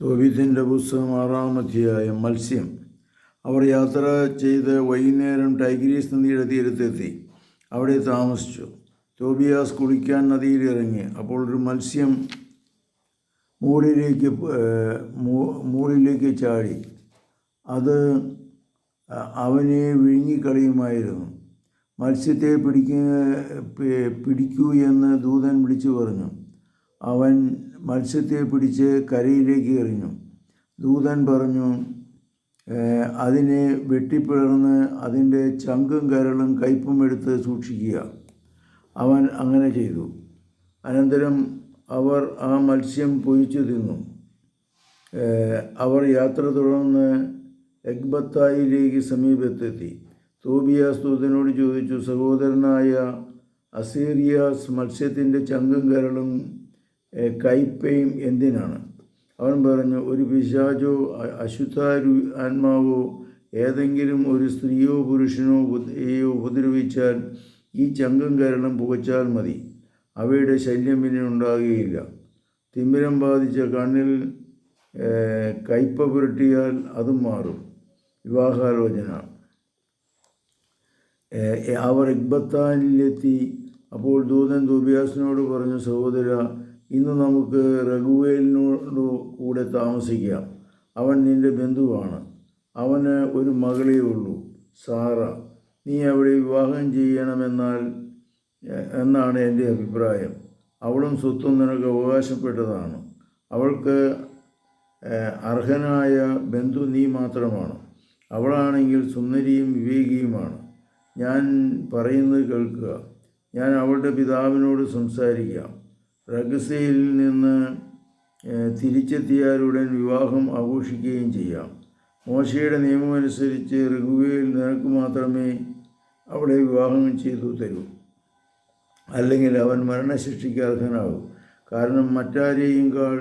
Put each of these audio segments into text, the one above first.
തോബീത്തിന്റെ പുസ്തകം ആറാം അധ്യായം മത്സ്യം. അവർ യാത്ര ചെയ്ത് വൈകുന്നേരം ടൈഗ്രീസ് നദിയുടെ തീരത്തെത്തി. അവിടെ താമസിച്ചു. തോബിയാസ് കുളിക്കാൻ നദിയിൽ ഇറങ്ങി. അപ്പോൾ ഒരു മത്സ്യം മൂളിലേക്ക് മൂളിലേക്ക് ചാടി. അത് അവനെ വിഴുങ്ങിക്കളയുമായിരുന്നു. മത്സ്യത്തെ പിടിക്ക പി- പിടിക്കൂ എന്ന് ദൂതൻ വിളിച്ചു പറഞ്ഞു. അവൻ മത്സ്യത്തെ പിടിച്ച് കരയിലേക്ക് എറിഞ്ഞു. ദൂതൻ പറഞ്ഞു അതിനെ വെട്ടിപ്പിളർന്ന് അതിന്റെ ചങ്കും കരളും കയ്പും എടുത്ത് സൂക്ഷിക്കുക. അവൻ അങ്ങനെ ചെയ്തു. അനന്തരം അവർ ആ മത്സ്യം പൊരിച്ചു തിന്നു. അവർ യാത്ര തുടർന്ന് എഗ്ബത്തായിലേക്ക് സമീപത്തെത്തി. തോബിയാസ് ദൂതനോട് ചോദിച്ചു സഹോദരനായ അസീറിയാസ് മത്സ്യത്തിന്റെ ചങ്കും കരളും കയ്പയും എന്തിനാണ്? അവൻ പറഞ്ഞു ഒരു പിശാചോ അശുദ്ധ ആത്മാവോ ഏതെങ്കിലും ഒരു സ്ത്രീയോ പുരുഷനോ ഉപദ്രവിച്ചാൽ ഈ ചങ്കം കാരണം പുകച്ചാൽ മതി. അവയുടെ ശല്യം പിന്നെ ഉണ്ടാകുകയില്ല. തിമിരം ബാധിച്ച കണ്ണിൽ കയ്പ പുരട്ടിയാൽ അതും മാറും. വിവാഹാലോചന. അവർ ഇക്ബത്താനിലെത്തി അപ്പോൾ ദൂതൻ ദുബിയാസിനോട് പറഞ്ഞു സഹോദര ഇന്ന് നമുക്ക് റഘുവേലിനോട് കൂടെ താമസിക്കാം. അവൻ നിന്റെ ബന്ധുവാണ്. അവന് ഒരു മകളേ ഉള്ളൂ സാറ. നീ അവളെ വിവാഹം ചെയ്യണമെന്നാൽ എന്നാണ് എന്റെ അഭിപ്രായം. അവളും സ്വത്തും നിനക്ക് അവകാശപ്പെട്ടതാണ്. അവൾക്ക് അർഹനായ ബന്ധു നീ മാത്രമാണ്. അവളാണെങ്കിൽ സുന്ദരിയും വിവേകിയുമാണ്. ഞാൻ പറയുന്നത് കേൾക്കുക. ഞാൻ അവളുടെ പിതാവിനോട് സംസാരിക്കാം. റഗസയിൽ നിന്ന് തിരിച്ചെത്തിയാലുടൻ വിവാഹം ആഘോഷിക്കുകയും ചെയ്യാം. മോശയുടെ നിയമമനുസരിച്ച് റഘുവയിൽ നിനക്ക് മാത്രമേ അവളെ വിവാഹം ചെയ്തു തരൂ. അല്ലെങ്കിൽ അവൻ മരണശിക്ഷയ്ക്ക് അർഹനാകും. കാരണം മറ്റാരെയും കാൾ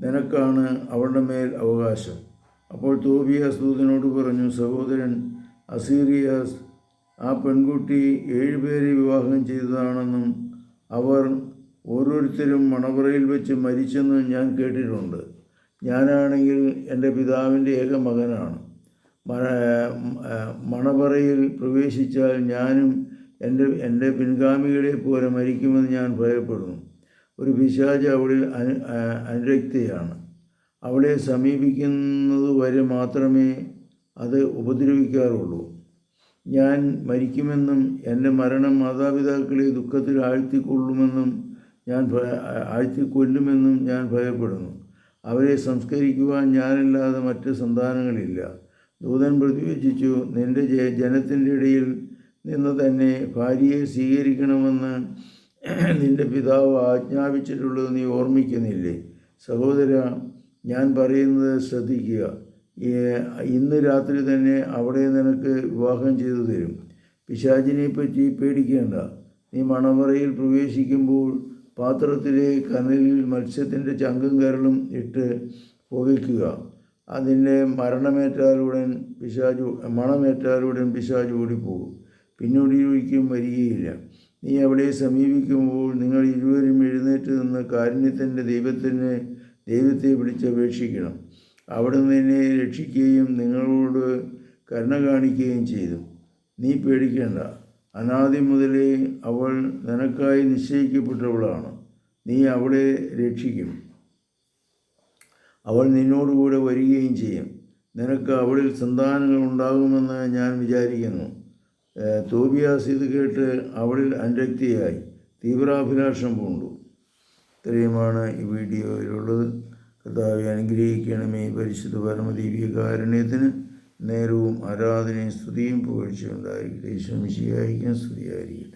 നിനക്കാണ് അവളുടെ മേൽ അവകാശം. അപ്പോൾ തോബിയാസ് ദൂതനോട് പറഞ്ഞു സഹോദരൻ അസീറിയാസ് ആ പെൺകുട്ടി ഏഴുപേരെ വിവാഹം ചെയ്തതാണെന്നും അവർ ഓരോരുത്തരും മണപ്പുറയിൽ വെച്ച് മരിച്ചെന്ന് ഞാൻ കേട്ടിട്ടുണ്ട്. ഞാനാണെങ്കിൽ എന്റെ പിതാവിന്റെ ഏക മകനാണ്. മണപ്പുറയിൽ പ്രവേശിച്ചാൽ ഞാനും എന്റെ എന്റെ പിൻഗാമികളെ പോലെ മരിക്കുമെന്ന് ഞാൻ ഭയപ്പെടുന്നു. ഒരു പിശാജ് അവിടെ അനുരക്തയാണ്. അവളെ സമീപിക്കുന്നത് വരെ മാത്രമേ അത് ഉപദ്രവിക്കാറുള്ളൂ. ഞാൻ മരിക്കുമെന്നും എന്റെ മരണം മാതാപിതാക്കളെ ദുഃഖത്തിൽ ആഴ്ത്തിക്കൊള്ളുമെന്നും ഞാൻ ആഴ്ത്തിക്കൊല്ലുമെന്നും ഞാൻ ഭയപ്പെടുന്നു. അവരെ സംസ്കരിക്കുവാൻ ഞാനല്ലാതെ മറ്റ് സന്താനങ്ങളില്ല. ദൂതൻ പ്രതിവചിച്ചു നിന്റെ ജനത്തിന്റെ ഇടയിൽ നിന്ന് തന്നെ ഭാര്യയെ സ്വീകരിക്കണമെന്ന് നിന്റെ പിതാവ് ആജ്ഞാപിച്ചിട്ടുള്ളത് നീ ഓർമ്മിക്കുന്നില്ലേ? സഹോദര ഞാൻ പറയുന്നത് ശ്രദ്ധിക്കുക. ഇന്ന് രാത്രി തന്നെ അവിടെ നിനക്ക് വിവാഹം ചെയ്തു തരും. പിശാചിനെ പറ്റി പേടിക്കേണ്ട. നീ മണമറയിൽ പ്രവേശിക്കുമ്പോൾ പാത്രത്തിലെ കനലിൽ മത്സ്യത്തിന്റെ ചങ്കും കരളും ഇട്ട് പുകയ്ക്കുക. അതിന്റെ മരണമേറ്റാലുടൻ പിശാജ് മണമേറ്റാലുടൻ പിശാജ് ഓടിപ്പോകും. പിന്നൊടിയൊരിക്കലും വരികയില്ല. നീ അവിടെ സമീപിക്കുമ്പോൾ നിങ്ങൾ ഇരുവരും എഴുന്നേറ്റ് നിന്ന് കാരുണ്യത്തിന്റെ ദൈവത്തിന് ദൈവത്തെ വിളിച്ചപേക്ഷിക്കണം അവിടുന്ന് നിന്നെ രക്ഷിക്കുകയും നിങ്ങളോട് കരുണ കാണിക്കുകയും ചെയ്തു. നീ പേടിക്കേണ്ട. അനാദി മുതലേ അവൾ നിനക്കായി നിശ്ചയിക്കപ്പെട്ടവളാണ്. നീ അവളെ രക്ഷിക്കും. അവൾ നിന്നോടുകൂടെ വരികയും ചെയ്യും. നിനക്ക് അവളിൽ സന്താനങ്ങൾ ഉണ്ടാകുമെന്ന് ഞാൻ വിചാരിക്കുന്നു. തോബിയാസ് ഇത് കേട്ട് അവളിൽ അനുരക്തിയായി തീവ്രാഭിലാഷം പൂണ്ടു. ഇത്രയുമാണ് ഈ വീഡിയോയിലുള്ളത്. കർത്താവെ അനുഗ്രഹിക്കണമേ. പരിശുദ്ധ പരമദീപികാരുണ്യത്തിന് നേരവും ആരാധനയും സ്തുതിയും പുകഴ്ചയുണ്ടായിരിക്കട്ടെ ഈശ്വമിശിയായിരിക്കും സ്തുതിയായിരിക്കട്ടെ.